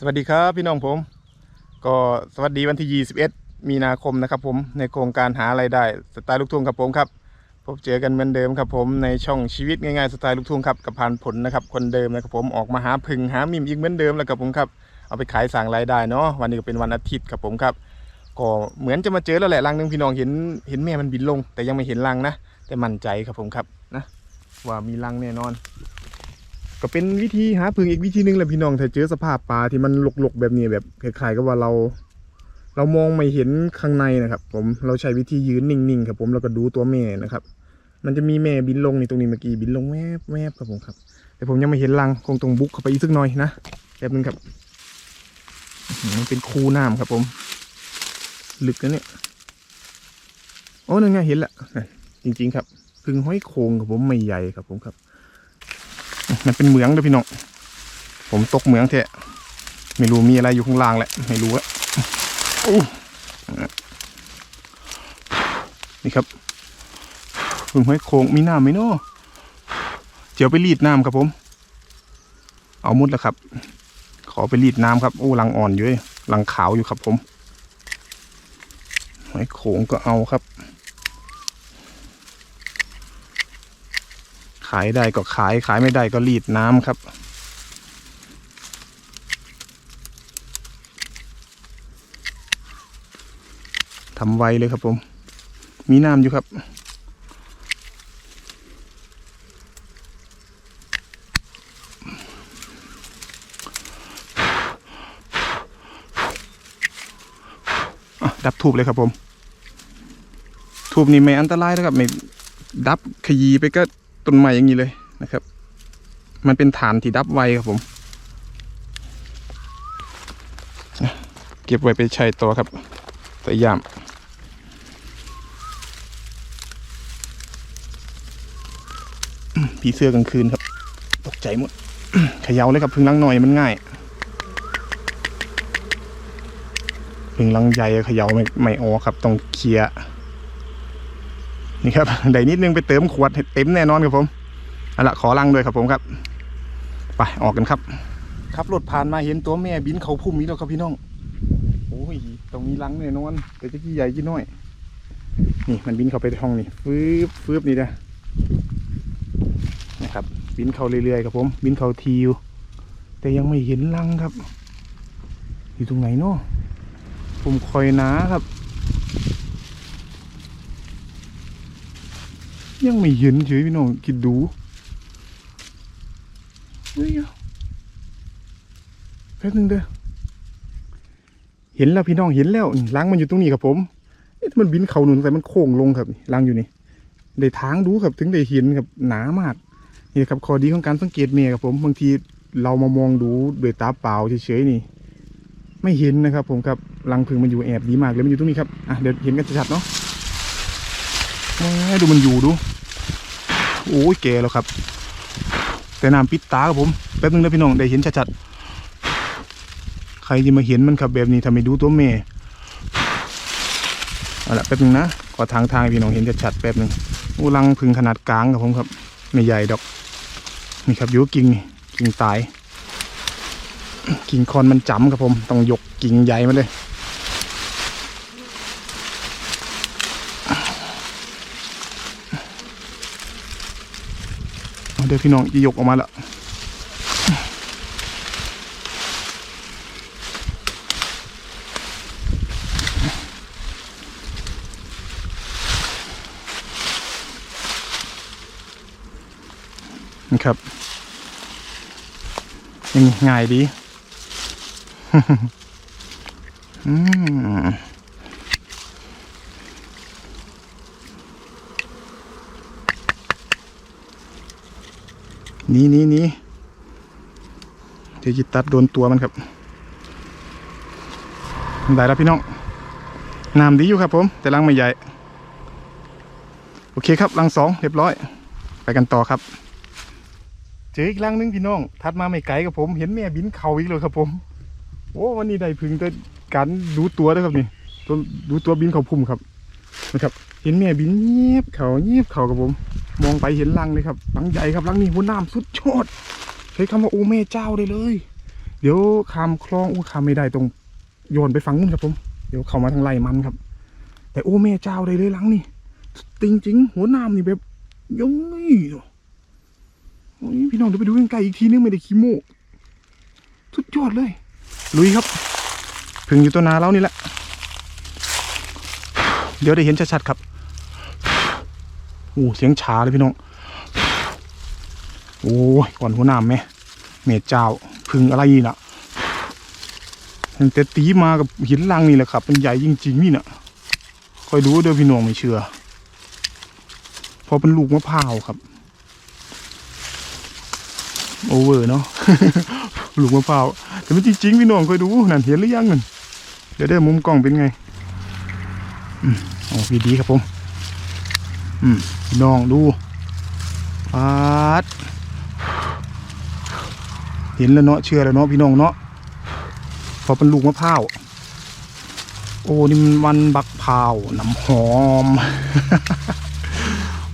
สวัสดีครับพี่น้องผม ก็สวัสดีวันที่ 21 มีนาคมนะครับผมในโครงการหาไรายได้สไตล์ลูกทุ่งครับผมครับพบเจอกันเหมือนเดิมครับผมในช่องชีวิตง่ายๆสไตล์ลูกทุ่งครับกับพานผลนะครับคนเดิมนะครับผมออกมาหาพึ่งหามิมอีกเหมือนเดิมแล้วครับผมครับเอาไปขายสั่งรายได้เนาะวันนี้ก็เป็นวันอาทิตย์ครับผมครับก็เหมือนจะมาเจอแล้วแหละรังหนึงพี่น้องเห็นเห็นแม่มันบินลง แต่ยังไม่เห็นรังนะ แต่มั่นใจครับผมครับนะว่ามีรังแน่นอน ก็เป็นวิธีหาพึ่งอีกวิธีหนึงแหละพี่น้องถ้าเจอสภาพปลาที่มันหลกๆแบบนี้แบบคล้ายๆกับว่าเรา เรามองไม่เห็นข้างในนะครับ ผมเราใช้วิธียืนนิ่งๆครับ ผมแล้วก็ดูตัวแม่นะครับ มันจะมีแม่บินลงนี่ตรงนี้เมื่อกี้บินลงแวบแวบครับผมครับ แต่ผมยังไม่เห็นรังคงตรงบุกเข้าไปอีกสักหน่อยนะแป๊บนึงครับอื้อหือเป็นคูน้ำครับผม ลึกนะเนี่ยโอ้นั่นไงเห็นละจริง ๆ ครับพึ่งห้อยโคงครับผมไม่ใหญ่ครับผมครับ มันเป็นเหมืองเลยพี่น้อง ผมตกเหมืองแท้ไม่รู้มีอะไรอยู่ข้างล่างแหละ ไม่รู้อะนี่ครับพึ่งห้อยโคงมีน้ำไหมเนาะเดี๋ยวไปรีดน้ำครับผม เอามุดแล้วครับ ขอไปรีดน้ำครับ โอ้รังอ่อนอยู่เลยรังขาวอยู่ครับผมหอยโขงก็เอาครับ ขายได้ก็ขายขายไม่ได้ก็รีดน้ำครับ ทำไวเลยครับผม มีน้ำอยู่ครับดับทูบเลยครับผม ทูบนี่ไม่อันตรายนะครับ ไม่ดับขยีไปก็ ต้นไม้อย่างนี้เลยนะครับ มันเป็นฐานที่ดับไวครับผม เก็บไว้ไปใช้ต่อครับส่ยามอืมผีเสื้อกลางคืนครับ ตกใจหมดเขย่าเลยครับพึ่งลังหน่อยมันง่ายพึ่งลังใหญ่เขย่าไม่ไม่ออกครับต้องเคลียร์ นี่ครับได้นิดนึงไปเติมขวดเต็มแน่นอนครับผมเอาละขอลังด้วยครับผมครับ ไปออกกันครับขับรถผ่านมาเห็นตัวแม่บินเขาพุ่มนี้แล้วครับพี่น้องโอ้ยตรงนี้ลังแน่นอนแต่จะกี่ใหญ่กี่น้อย นี่มันบินเข้าไปในห้องนี่ฟืบฟืบนี่นะนะครับ บินเข้าเรื่อยๆครับผม บินเข้าทีอยู่แต่ยังไม่เห็นลังครับ อยู่ตรงไหนเนาะผมคอยนาครับ ยังไม่เห็นเฉยพี่น้องคิดดูเฮ้ยแป๊บนึงเด้อเห็นแล้วพี่น้องเห็นแล้วล้างมันอยู่ตรงนี้ครับผมมันบินเข่าหนุนแต่มันโค้งลงครับล้างอยู่นี่ได้ทางดูครับถึงได้เห็นครับหนามากนี่ครับข้อดีของการสังเกตเมียครับผมบางทีเรามามองดูด้วยตาเปล่าเฉยๆนี่ ไม่เห็นนะครับ ผมครับรังผึ้งมันอยู่แอบดีมากเลยมันอยู่ตรงนี้ครับอะเดี๋ยวเห็นกันชัดๆเนาะ ดูมันอยู่ดู โอ้ยแก่แล้วครับ แต่น้ำปิดตาครับผมแป๊บนึงนะพี่น้องได้เห็นชัดๆ ใครจะมาเห็นมันครับแบบนี้ทำไมดูตัวเมย์เอาละแป๊บนึงนะขอทางทางพี่น้องเห็นชัดๆแป๊บนึงอ้รังพึ่งขนาดกลางครับผมครับไม่ใหญ่ดอกนี่ครับอยู่กิ่งนี่กิ่งตาย กิ่งคอนมันจำครับผม ต้องยกกิ่งใหญ่มาเลย เดี๋ยวพี่น้องจะยกออกมาแล้วนะครับยังง่ายดีอืม นี่นี่นี่เดี๋ยวจะตัดโดนตัวมันครับได้แล้วพี่น้องน้ำดีอยู่ครับผม แต่ลังไม่ใหญ่ โอเคครับลังสองเรียบร้อย ไปกันต่อครับ เจออีกลังนึงพี่น้อง ทัดมาไม่ไกลกับผม เห็นแม่บินเข่าอีกเลยครับผม โอ้วันนี้ได้พึงแต่การดูตัวด้วยครับนี่ตัวดูตัวบินเขาพุ่มครับนะครับ เห็นแม่บินเงียบเขาเงียบเขาครับผม มองไปเห็นลังเลยครับลังใหญ่ครับลังนี้หัวน้ำสุดยอดใช้คำว่าโอ้แม่เจ้าได้เลย เดี๋ยวขามคลองอู้ขามไม่ได้ตรงโยนไปฝั่งนู้นครับผมเดี๋ยวเข้ามาทางไร่มันครับ แต่โอ้แม่เจ้าได้เลยลังนี่จริงจริงๆหัวน้ำนี่แบบยังไงเนาะโอ้ยพี่น้องเดี๋ยวไปดูใกล้ๆอีกทีนึงไม่ได้ขี้โมสุดยอดเลยลุยครับพึ่งอยู่ตัวนาแล้วนี่แหละเดี๋ยวได้เห็นชัดๆครับ อ้เสียงฉาเลยพี่น้องโอ้ยก่อนหัวหน้าแม่เมเจ้าพึ่งอะไรนี่ล่ะแต่ตีมากับหินลังนี่แหละครับมันใหญ่จริงๆนี่น่ะคอยดูเด้อพี่น้องไม่เชื่อพอเป็นลูกมะพร้าวครับ โอเวอร์เนาะลูกมะพร้าวแต่ไมันจริงๆพี่น้องคอยดูนั่นเห็นหรือยังนั่นเดี๋ยวเด้อมุมกล้องเป็นไงอืมโอ้ดีๆครับผม อืม น้องดูปาดเห็นแล้วเนาะเชื่อแล้วเนาะพี่น้องเนาะพอเป็นลูกมะพร้าวโอ้นี่มันวันบักพร้าวน้ำหอม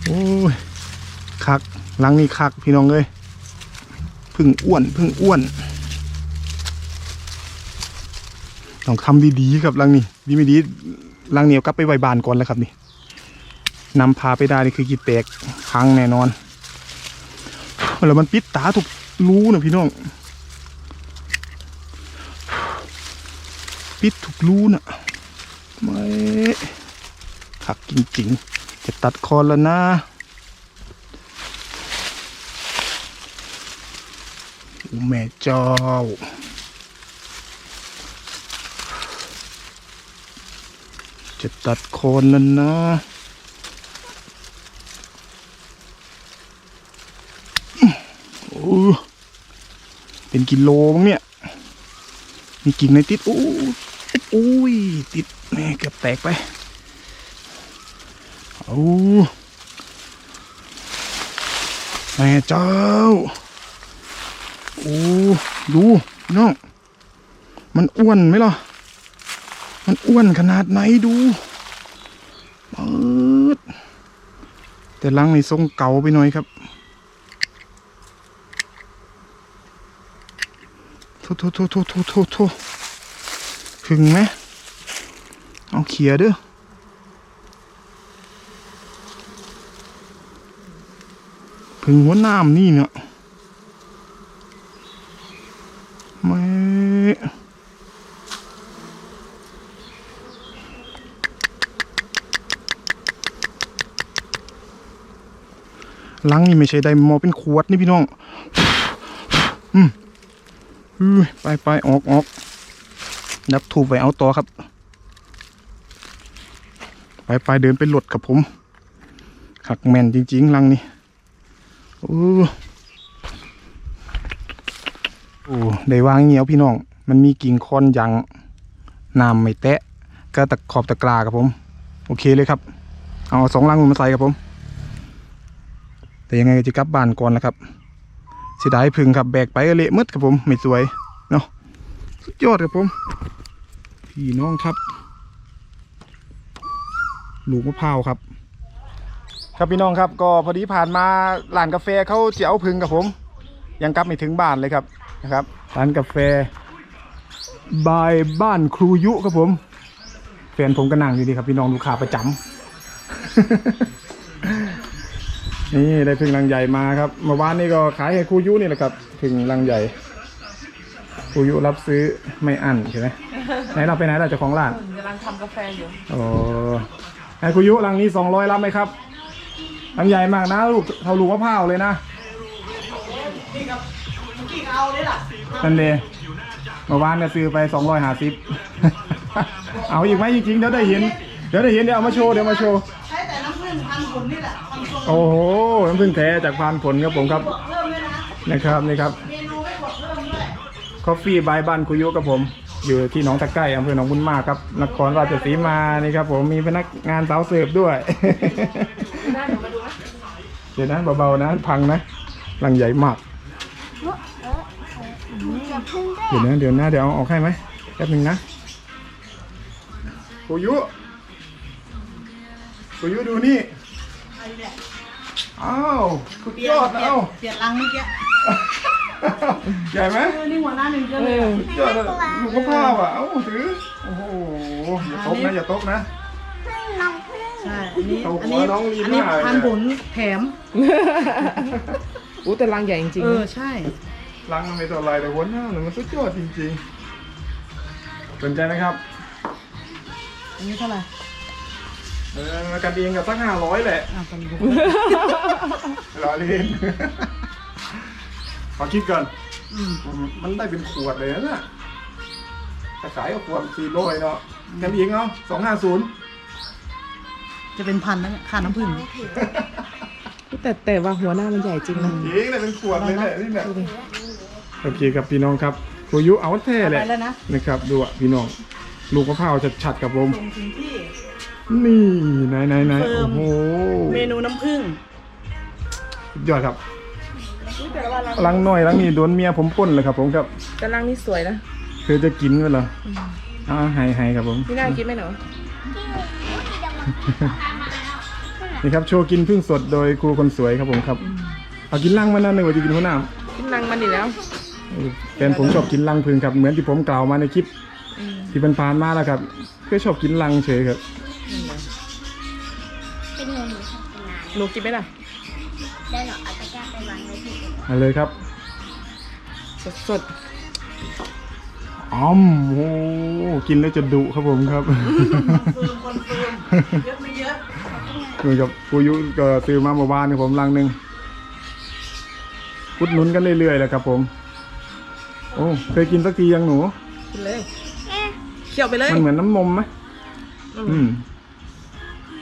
โอ้ยคักลังนี่คักพี่น้องเลยพึ่งอ้วนพึ่งอ้วนต้องทำดีๆครับลังนี่ดีไม่ดีลังเหนียวกลับไปไว้บานก่อนแล้วครับนี่ นำพาไปได้นี่คือกีแตกพังแน่นอนแล้วมันปิดตาถูกรู้นะพี่น้อง ปิดถูกรู้น่ะไม่ขักจริงๆ จะตัดคอแล้วนะแม่เจ้าจะตัดโคนแล้วนะ เป็นกิโลมั้งเนี่ย มีกิ่งในติดโอ้อุ้ยติดแม่เกือบแตกไปโอ้แม่เจ้า โอ้ ดูน้อง มันอ้วนไหมล่ะ มันอ้วนขนาดไหนดูเปืดแต่ลังในทรงเก่าไปหน่อยครับ ทโทโทโทโทโทโทถึงไหมเอาเขียเด้อถึงหัวน้ำนี่เนาะไม่ลังนี่ไม่ใช่ได้มอเป็นขวดนี่พี่น้อง อืม ไปไปออกออกดับถูกไปเอาต่อครับ ไปไปเดินไปหลดกับผมขักแมนจริงๆลังนี่โอ้โอ้ได้วางเงี้ยวพี่น้อง มันมีกิ่งคอนยังน้ำไม่แตะ ก็ตะขอบตะกร้าครับผม โอเคเลยครับ เอาสองลังมาใส่ครับผม แต่ยังไงจะกลับบ้านก่อนนะครับ สียดายพึ่งครับแบกไปเละมืดครับผมไม่สวยเนาะสุดยอดครับผม พี่น้องครับลูกมะพร้าวครับ ครับพี่น้องครับ ก็พอดีผ่านมาร้านกาแฟเขาเจียวพึ่งกับผม ยังกลับไม่ถึงบ้านเลยครับนะครับร้านกาแฟบายบ้านครูยุครับผมแฟนผมก็นั่งอยู่ดีครับพี่น้องลูกค้าประจำ นี่ได้พึ่งรังใหญ่มาครับเมื่อวานนี้ก็ขายให้ครูยุนี่แหละครับพึ่งรังใหญ่ครูยุรับซื้อไม่อั้นใช่ไหมไหนเราไปไหนเราเจ้าของร้านกำลังทำกาแฟอยู่โอ้ให้ครูยุรังนี้สองร้อยรับไหมครับรังใหญ่มากนะลูกเท่าลูกมะพร้าวเลยนะนั่นเลยเมื่อวานก็ซื้อไปสองร้อยห้าสิบเอาอีกไหมจริงๆเดี๋ยวได้เห็นเดี๋ยวได้เห็นเดี๋ยวเอามาโชว์เดี๋ยวมาโชว์ใช้แต่น้ำผึ้งพันผลนี่แหละทำทรง โอ้โห น้ำพึ่งแท้จากพานผลครับผมครับ นะครับนี่ครับกดเพิ่มด้วยคอฟฟี่บายบ้านคุยุกับผม อยู่ที่หนองตะไคร่อำเภอหนองบุญมากครับ นครราชสีมานี่ครับผม มีพนักงานสาวเสิร์ฟด้วย เดี๋ยวนะเบาๆนะ พังนะรังใหญ่มาก เดี๋ยวนะเดี๋ยวนะเดี๋ยวเอาออกให้ไหมแป๊บนึงนะคุยุคุยุดูนี่ อ้าวสุดยอดนะเอ้าเปลี่ยนรังเมื่อกี้ใหญ่ไหมเออนี่หัวหน้าหนึ่งเยอะเอเลยออะยอดเลยลูกมะพร้าวอะเอ้าถือโอ้โหอย่าตกนะอย่าตกนะใช่ อันนี้ เอาหัวอันนี้น้องลีน่าอันนี้เลย พันผลแถม อู้แต่รังใหญ่จริงเอๆอ นะใช่รังมันไม่เท่าไรแต่หัวหน้าเนี่ยมันสุดยอดจริงๆสนใจไหมครับอันนี้เท่าไหร่ เออกันเองกับสักห้าร้อยแหละอ่าพันผลรอเล่นขอคิดก่อน อืมมันได้เป็นขวดเลยนะน่ะแต่ขายก็ขวดสี่ร้อยเนาะกันเองเนาะสองห้าศูนย์จะเป็นพันแล้วเนี่ยค่าน้ำผึ้งแต่แต่ว่าหัวหน้ามันใหญ่จริงนะเองเลยเป็นขวดเลยแหละนี่แหละโอเคครับพี่น้องครับครูยุเอาแท้แหละไปแล้วนะนะครับดูอะพี่น้อง ลูกมะพร้าวชัดๆกับผมส่งถึงที่ นี่ไหนไหนไหนเฟิร์โอ้ม โหเมนูน้ำผึ้งสุดยอดครับอุ๊ยแต่ว่ารังลังน้อยลังนี้โดนเมียผมปล้นเลยครับผมครับแต่รังนี่สวยนะเคยจะกินกันเหรออ่าให้ให้ครับผมพี่น่ากินไหมหนูนี่ครับโชว์กินพึ่งสดโดยครูคนสวยครับผมครับ เอากินลังมานั่นเลยว่าจะกินหัวหน้ากินรังมันดีแล้ว แฟนผมชอบกินลังพึ่งครับเหมือนที่ผมกล่าวมาในคลิปอืมที่ผ่านๆมาแล้วครับก็ชอบกินลังเฉยครับ หนูกินไหมล่ะ ได้หนูเอาตะกร้าไปวางไว้ที่อื่นมาเลยครับ สดสดอ้อมโอ้กินแล้วจะดุครับผมครับเฟิร์มคอนเฟิร์มเยอะไม่เยอะเหมือนกับปูยุก็ซื้อมาเมื่อวานนี่ผมลังหนึ่งอุดหนุนกันเรื่อยๆแหละครับผม โอ้เคยกินสักทียังหนูๆกินเลยเคี่ยวไปเลย มันเหมือนน้ำนมไหมอืม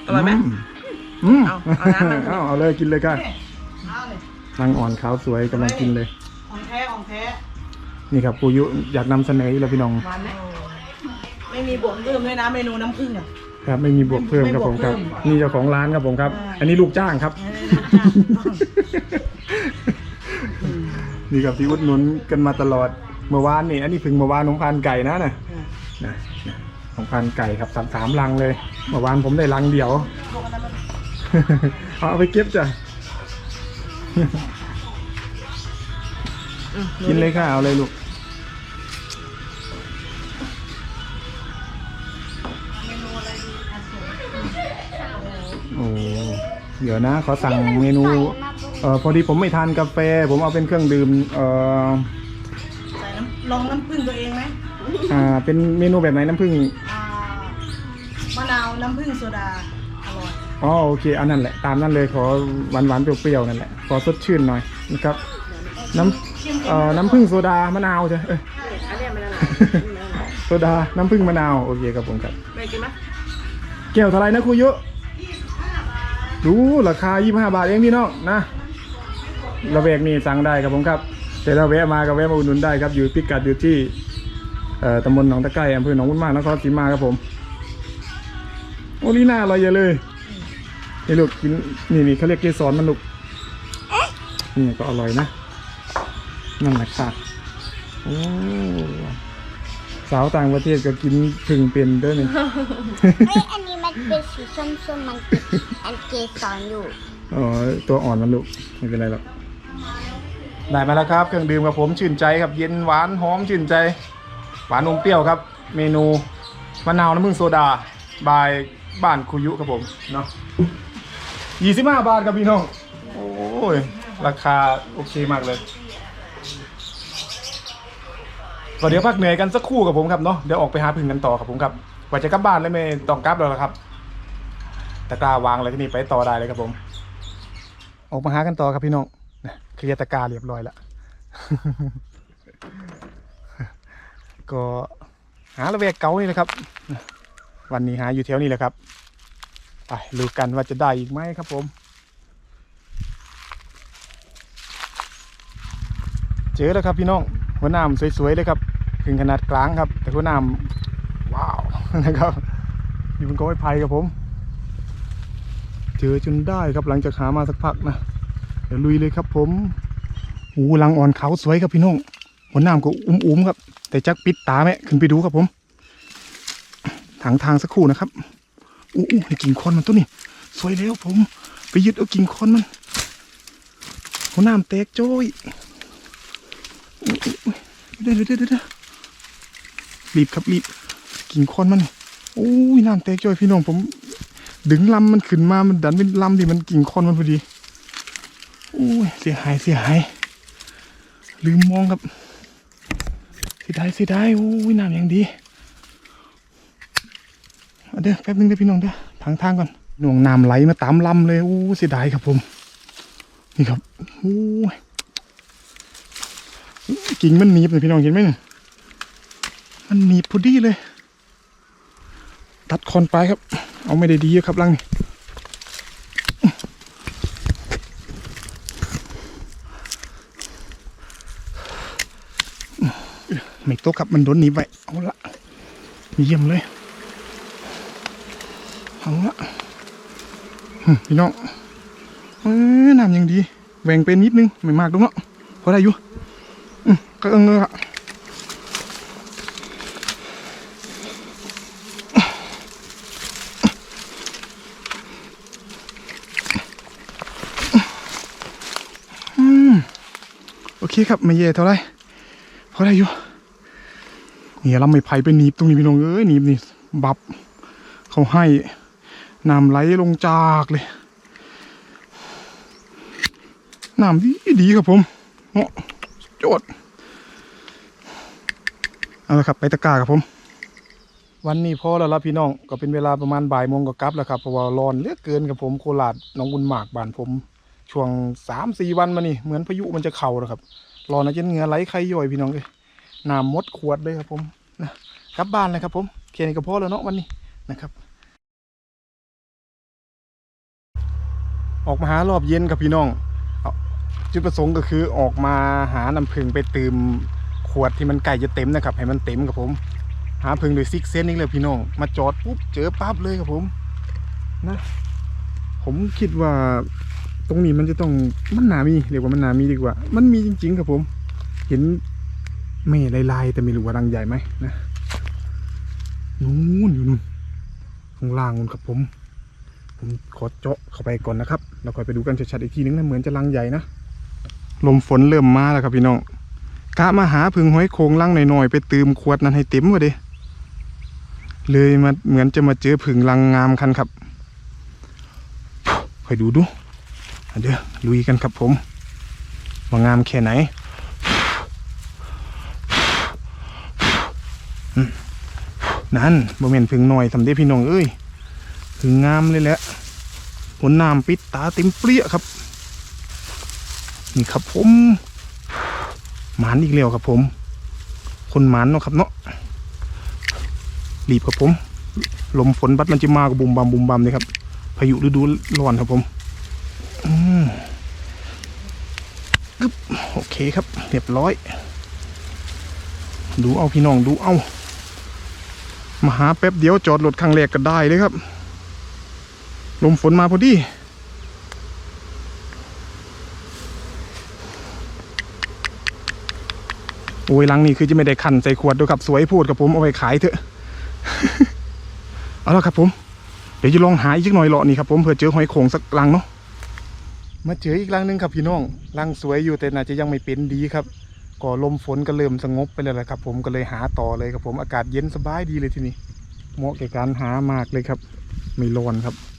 อร่อยไหม อืมเอาเอาน้ำมันเอาเอาเลยกินเลยค่ะเอาเลยรังอ่อนขาวสวยกำลังกินเลย ของแท้ของแท้นี่ครับปูยุอยากนำเสนออยู่แล้วพี่น้อง หวานไหมไม่มีบวกเพิ่มด้วยนะเมนูน้ำผึ้งอะ ครับไม่มีบวกเพิ่มครับผมครับไม่บวกเพิ่มนี่เจ้าของร้านครับผมครับ ใช่ อันนี้ลูกจ้างครับไม่ได้ลูกจ้างนี่ครับที่อุดหนุนกันมาตลอดเมื่อวานนี่อันนี้เพึ่งเมื่อวานของพานไก่นะน่ะอะนะนะของพานไก่ครับสามสามลังเลยเมื่อวานผมได้ลังเดียว พวกอันนั้นมันเอาเอาไปเก็บจ้ะอืมหกินเลยค่ะเอาเลยลูกโอ้เดี๋ยวนะขอสั่งเมนูเอ่อพอดีผมไม่ทานกาแฟ ผมเอาเป็นเครื่องดื่มเอ่อใส่น้ำลองน้ำผึ้งตัวเองไหมอ่าเป็นเมนูแบบไหนน้ำผึ้งอ่ามะนาวน้ำผึ้งโซดา อร่อยอ๋อโอเคอันนั้นแหละตามนั้นเลยขอหวานหวานๆเปรี้ยวๆนั่นแหละขอสดชื่นหน่อยนะครับ น้ำเอ่อน้ำผึ้งโซดามะนาวใช่เอ้ย อันเนี้ยมันอะไรโซดาน้ำผึ้งมะนาวโอเคครับผมครับแม่กินไหมแก้วเท่าไหรนะครูยุดูราคา 25 บาทเองพี่น้องนะระเวกนี่สั่งได้ครับผมครับแต่ถ้าแวะมาก็แวะมาอุดหนุนได้ครับอยู่พิกัดอยู่ที่เอ่อตำบลหนองตะไคร้อำเภอหนองบุญมากนครศรีมาครับผมโอ้นี่น่าอร่อยเยอะเลย นี่ลูกกินนี่นี่เขาเรียกเกสรมันลูกนี่ก็อร่อยนะนั่นแหละค่ะโอ้สาวต่างประเทศก็กินผึ่งเป็นเด้วยนี่เฮ้ยอันนี้มันเป็นสีส้มๆมันติดอันเกสรอยู่อ๋อตัวอ่อนมันลูกไม่เป็นไรหรอกได้มาแล้วครับเครื่องดื่มกับผมชื่นใจครับเย็นหวานหอมชื่นใจ หวานอมเปรี้ยวครับ เมนูมะนาวน้ำผึ้งโซดาบายบ้านคุยุครับผมเนาะ ยี่สิบห้าบาทครับพี่น้อง โอ้ย ราคาโอเคมากเลย ก็เดี๋ยวพักเหนื่อยกันสักครู่กับผมครับเนาะ เดี๋ยวออกไปหาพึ่งกันต่อครับผมครับกว่าจะกลับบ้านแล้วไม่ต้องกลับแล้วละครับ ตะกร้าวางอะไรที่นี่ไปต่อได้เลยครับผม ออกมาหากันต่อครับพี่น้องเคลียร์ตะกร้าเรียบร้อยแล้ว ก็หาระเวกเก่านี่แหละครับ วันนี้หาอยู่แถวนี้แหละครับ ไปดูกันว่าจะได้อีกไหมครับผม เจอแล้วครับพี่น้องหัวหน้ำสวยๆเลยครับถึงขนาดกลางครับ แต่หัวหน้ำว้าวนะครับอยู่บนกองไม้ไผ่ครับผม เจอจนได้ครับหลังจากหามาสักพักนะเดี๋ยวลุยเลยครับผมหูลังอ่อนเขาสวยครับพี่น้องหัวหน้ำก็อุ้มๆครับ แต่จักปิดตาแม่ขึ้นไปดูครับผมทางทางสักครู่นะครับ อู้อู้ให้กิ่งคอนมันตัวนี้สวยแล้วผม ไปยึดเอากิ่งคอนมันหัวหน้ำแตกโจ้ยเดี๋ยวเดี๋ยวเดี๋ยวเดี๋ยวรีบครับรีบกิ่งคอนมันโอ้ยน้ำแตกโจ่อยพี่น้องผม ดึงลำมันขึ้นมามันดันเป็นลำที่มันกิ่งคอนมันพอดีโอ้ยเสียหายเสียหายลืมมองครับเสียดายเสียดายโอ้ยน้ำอย่างดี เอาเด้อแป๊บนึงเด้อพี่น้องเด้อทางทางก่อนหน่วงน้ำไหลมาตามลำเลยโอ้เสียดายครับผม นี่ครับโอ้ยกิ่งมันหนีบเลยพี่น้องเห็นไหมเนี่ยมันหนีบพอดีเลย ตัดคอนไปครับ เอาไม่ได้ดีอะครับลังนี่ไม่โตะครับมันโดนหนีไปเอาละเยี่ยมเลย เอาละพี่น้องเอ้ยน้ำยังดีแหว่งเป็นนิดนึงไม่มากตรงเนาะพอได้อยู่อืมก็เออเงอะโอเคครับไม่แย่เท่าไรพอได้อยู่เนี่ยลำไม่ไผ่ไปหนีบตรงนี้พี่น้องเอ้ยหนีบนี่บับเขาให้ น้ำไหลลงจากเลยน้ำดีดีครับผมเนาะโจดเอาละครับไปตะกร้าครับผม วันนี้พอแล้วละพี่น้องก็เป็นเวลาประมาณบ่ายโมงก็กลับแล้วครับเพราะว่าร้อนเหลือเกินกับผมโคราชน้องบุญหมากบ้านผม ช่วงสามสี่วันมานี่เหมือนพายุมันจะเข่าแล้วครับรอนะจนเหงื่อไหลใครย่อยพี่น้องเลยน้ำมดขวดเลยครับผมนะกลับบ้านเลยครับผมแค่นี้ก็พอแล้วเนาะวันนี้นะครับ ออกมาหารอบเย็นครับพี่น้องจุดประสงค์ก็คือออกมาหาน้ำผึ้งไปเติมขวดที่มันใกล้จะเต็มนะครับ ให้มันเต็มครับผม หาผึ้งโดยซิกเซนนี่เลยพี่น้อง มาจอดปุ๊บเจอปั๊บเลยครับผมนะผมคิดว่าตรงนี้มันจะต้องมันหนามีเรียกว่ามันหนามีดีกว่า มันมีจริง ๆ ครับผม เห็นเมฆลายๆแต่ไม่รู้ว่ารังใหญ่ไหมนะนู่นอยู่นู่นข้างล่างนู่นครับผม ผมขอเจาะเข้าไปก่อนนะครับแล้วค่อยไปดูกันชัดๆอีกทีนึงนะเหมือนจะรังใหญ่นะลมฝนเริ่มมาแล้วครับพี่น้องกะมาหาพึงห้อยโคงลังหน่อยๆไปเติมขวดนั้นให้เต็มวะเด้เลยมาเหมือนจะมาเจอผึ่งรังงามคันครับคอยดูดูเดี๋ยวลุยกันครับผมว่างามแค่ไหนนั่นบ่แม่นพึ่งหน่อยสำเด็จพี่น้องเอ้ย พึ่งงามเลยแหละหัวน้ำปิดตาเต็มเปรี้ยครับ นี่ครับผม หมานอีกแล้วครับผม คนหมานเนาะครับเนาะรีบครับผม ลมฝนบัดมันจะมากับบุมบามบุมบามเลยครับ พายุฤดูร้อนครับผมอืมกึบโอเคครับ เรียบร้อย ดูเอาพี่น้องดูเอา มาหาแป๊บเดียวจอดรถครั้งแรกก็ได้เลยครับ ลมฝนมาพอดีโอ้ยลังนี่คือจะไม่ได้ขันใส่ขวดด้วยครับสวยพูดกับผมเอาไปขายเถอะ เอาละครับผม เดี๋ยวจะลองหาอีกหน่อยเลาะนี่ครับผมเผื่อเจอหอยโขงสักลังเนาะมาเจออีกรังหนึงครับพี่น้องรังสวยอยู่แต่น่าจะยังไม่เป็นดีครับก็ลมฝนก็เริ่มสงบไปแล้วแหละครับ ผมก็เลยหาต่อเลยครับผมอากาศเย็นสบายดีเลยทีนี้เหมาะแก่การหามากเลยครับ ไม่ร้อนครับ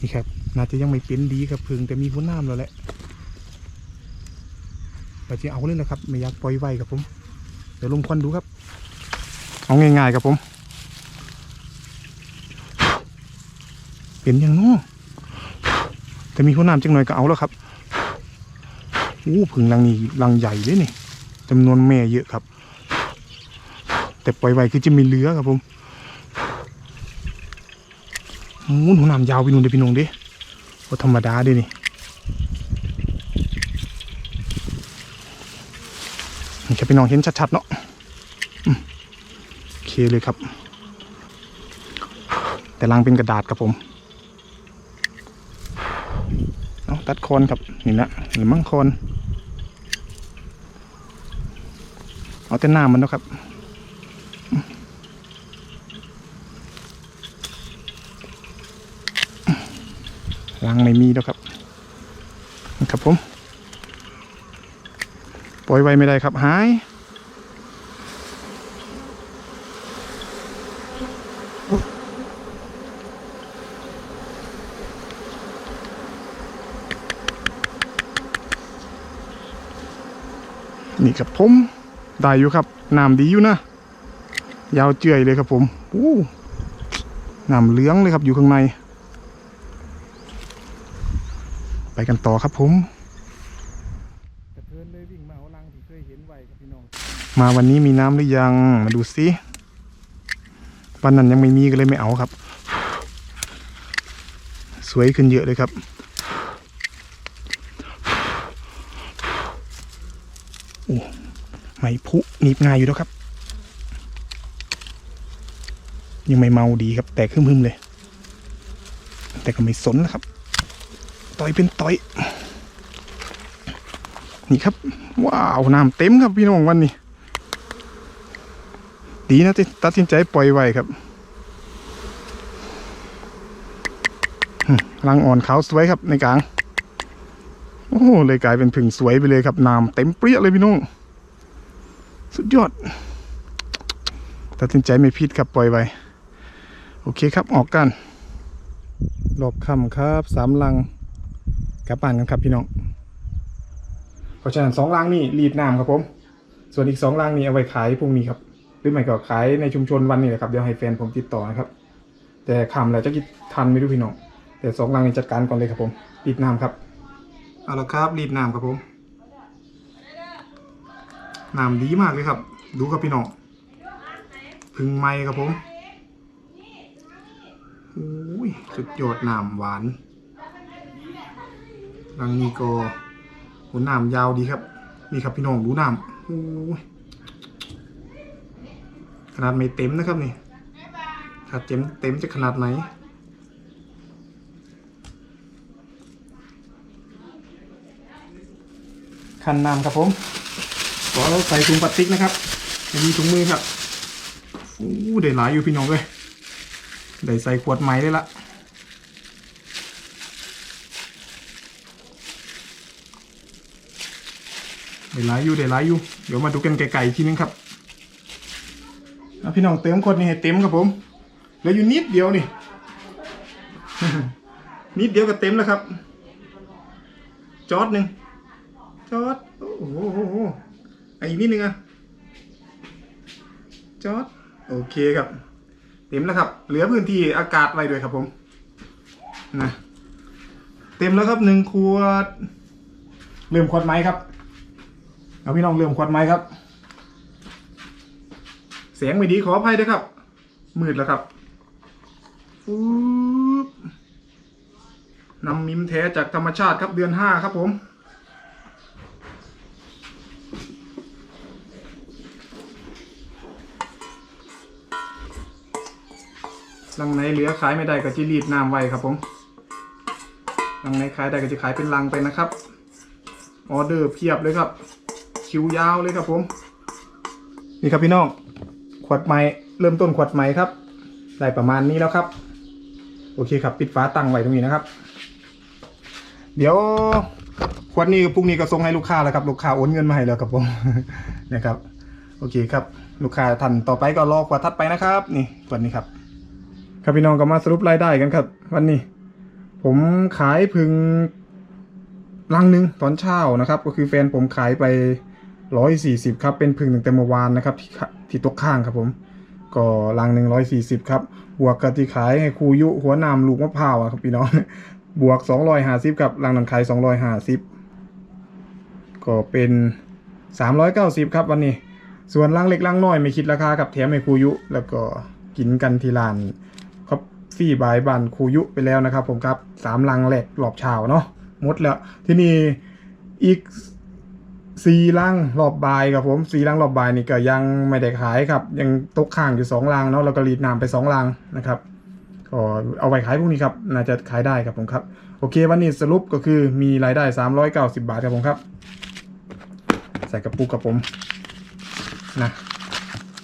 นี่ครับ น่าจะยังไม่เป็นดีครับพึ่งแต่มีหัวน้ำแล้วแหละไปที่เอาเลยนะครับ ไม่อยากปล่อยไว้ครับผม เดี๋ยวลมควันดูครับ เอาง่ายๆครับผม เป็นอย่างน้อแต่มีหัวน้ำจังหน่อยก็เอาแล้วครับอู้ผึ่งรังนี้รังใหญ่เลยนี่จำนวนแม่เยอะครับ แต่ปล่อยไว้คือจะมีเลือครับผม มูนหัวน้ำยาวไปนู่นเดี๋ยวพี่นงดิว่าธรรมดาดินี่นี่จะพี่น้องเห็นชัดๆเนาะโอเคเลยครับ แต่รังเป็นกระดาษครับผมเอาตัดโคนครับนี่นะหรือมั่งโคนเอาแต่หน้ามันนะครับ ลังไม่มีแล้วครับนี่ครับผม ปล่อยไว้ไม่ได้ครับหายนี่ครับผมได้อยู่ครับน้ำดีอยู่นะยาวเจือยเลยครับผมอู้น้ำเหลืองเลยครับอยู่ข้างใน ไปกันต่อครับผมกระเทินเลยวิ่งมาเอาลังที่เคยเห็นไว้ครับพี่น้องมาวันนี้มีน้ำหรือยัง มาดูสิวันนั้นยังไม่มีก็เลยไม่เอาครับ สวยขึ้นเยอะเลยครับ โอ้ไม่พุหนีบง่ายอยู่แล้วครับ ยังไม่เมาดีครับ แต่ขึ้นๆเลย แต่ก็ไม่สนนะครับ ต่อยเป็นต่อย นี่ครับ ว้าวน้ำเต็มครับพี่น้องวันนี้ ดีนะที่ตัดสินใจปล่อยไว้ครับรังอ่อนขาวสวยครับในกลาง โอ้โหเลยกลายเป็นผึ่งสวยไปเลยครับน้ำเต็มเปรี้ยเลยพี่น้องสุดยอด ตัดสินใจไม่ผิดครับปล่อยไว้ โอเคครับออกกันรอบคำครับสามลัง กลับบ้านกันครับพี่น้อง เพราะฉะนั้นสองลังนี่รีดน้ำครับผม ส่วนอีกสองลังนี่เอาไว้ขายพรุ่งนี้ครับ หรือไม่ก็ขายในชุมชนวันนี้แหละครับ เดี๋ยวให้แฟนผมติดต่อนะครับ แต่คำแล้วจะกินทันไม่รู้พี่น้อง แต่สองลังนี่จัดการก่อนเลยครับผม รีดน้ำครับ เอาละครับ รีดน้ำครับผม น้ำดีมากเลยครับ ดูครับพี่น้อง พึ่งไม้ครับผมอุ้ยสุดยอดน้ำหวาน รังนี้ก็หัวน้ำยาวดีครับ นี่ครับพี่น้องดูน้ำขนาดไม่เต็มนะครับนี่ถ้าเต็มเต็มจะขนาดไหนคันน้ำครับผมขอใส่ถุงพลาสติกนะครับม่มีถุงมือครับอู้ได้หลายอยู่พี่น้องเลยได้ใส่ขวดใหม่ได้ละ ได้หลายอยู่ได้หลายอยู่ เดี๋ยวมาดูกันไกลๆทีนึงครับพี่น้องเติมขวดนี้ให้เต็มครับผมเหลืออยู่นิดเดียวนี่ นิดเดียวก็เต็มแล้วครับ จอดหนึ่งจอด โอ้โหโอ้โหอะอีกนิดนึงอะจอด โอเคครับ เต็มแล้วครับ เหลือพื้นที่อากาศไว้ด้วยครับผมนะเต็มแล้วครับหนึ่งขวดเริ่มขวดไหมครับ เอาพี่น้องเริ่มขวดไม้ครับ เสียงไม่ดีขออภัยด้วยครับ มืดแล้วครับฟูบนำมิมแท้จากธรรมชาติครับเดือนห้าครับผม ลังไหนเหลือขายไม่ได้ก็จะรีดน้ำไว้ครับผม ลังไหนขายได้ก็จะขายเป็นลังไปนะครับ ออเดอร์เพียบเลยครับ คิวยาวเลยครับผม นี่ครับพี่น้อง ขวดใหม่เริ่มต้นขวดใหม่ครับ ได้ประมาณนี้แล้วครับ โอเคครับ ปิดฝาตั้งไว้ตรงนี้นะครับ เดี๋ยวขวดนี้พรุ่งนี้ก็ส่งให้ลูกค้าแล้วครับ ลูกค้าโอนเงินมาให้แล้วครับผม นะครับ โอเคครับ ลูกค้าท่านต่อไปก็รอขวดถัดไปนะครับ นี่ขวดนี้ครับ ครับพี่น้องก็มาสรุปรายได้กันครับ วันนี้ ผมขายพึงลังหนึ่งตอนเช้านะครับ ก็คือแฟนผมขายไป ร้อยสี่สิบครับ เป็นพึงตั้งแต่เมื่อวานนะครับ ที่ที่ตกข้างครับผม ก็ลังหนึ่งร้อยสี่สิบครับ บวกกับที่ขายให้ครูยุหัวนามลูกมะพร้าวอะครับพี่น้อง บวกสองร้อยห้าสิบกับลังนั้นขายสองร้อยห้าสิบก็เป็นสามร้อยเก้าสิบครับวันนี้ ส่วนลังเล็กลังน้อยไม่คิดราคาครับแถมให้ครูยุ แล้วก็กินกันที่ร้านคอฟฟี่บายบันครูยุไปแล้วนะครับผมครับสามลังแหลกหลอบเช้าเนาะหมดแล้วที่นี่อีก สี่ลังรอบบายครับผมสี่ลังรอบบายนี่ก็ยังไม่ได้ขายครับ ยังตกข้างอยู่สองลังเนาะแล้วก็รีดน้ำไปสองลังนะครับก็เอาไว้ขายพวกนี้ครับน่าจะขายได้ครับผมครับโอเควันนี้สรุปก็คือมีรายได้ 390 บาทครับผมครับ ใส่กระปุกครับผมนะ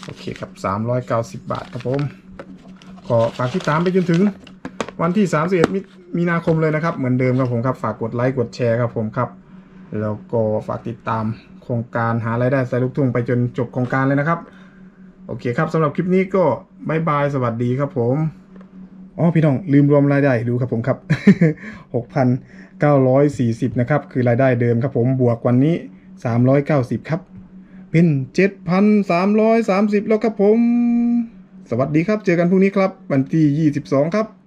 โอเคครับ 390 บาทครับผมก็ฝากติดตามไปจนถึงวันที่ 31มิมีนาคมเลยนะครับ เหมือนเดิมครับผมครับ ฝากกดไลค์กดแชร์ครับผมครับ แล้วก็ฝากติดตามโครงการหารายได้สไตล์ลูกทุ่งไปจนจบโครงการเลยนะครับ โอเคครับสำหรับคลิปนี้ก็บายบายสวัสดีครับผมอ๋อพี่น้องลืมรวมรายได้ดูครับผมครับ 6,940 นะครับ คือรายได้เดิมครับผมบวกวันนี้ 390 ครับ เป็น 7,330 แล้วครับผม สวัสดีครับ เจอกันพรุ่งนี้ครับ วันที่ 22 ครับ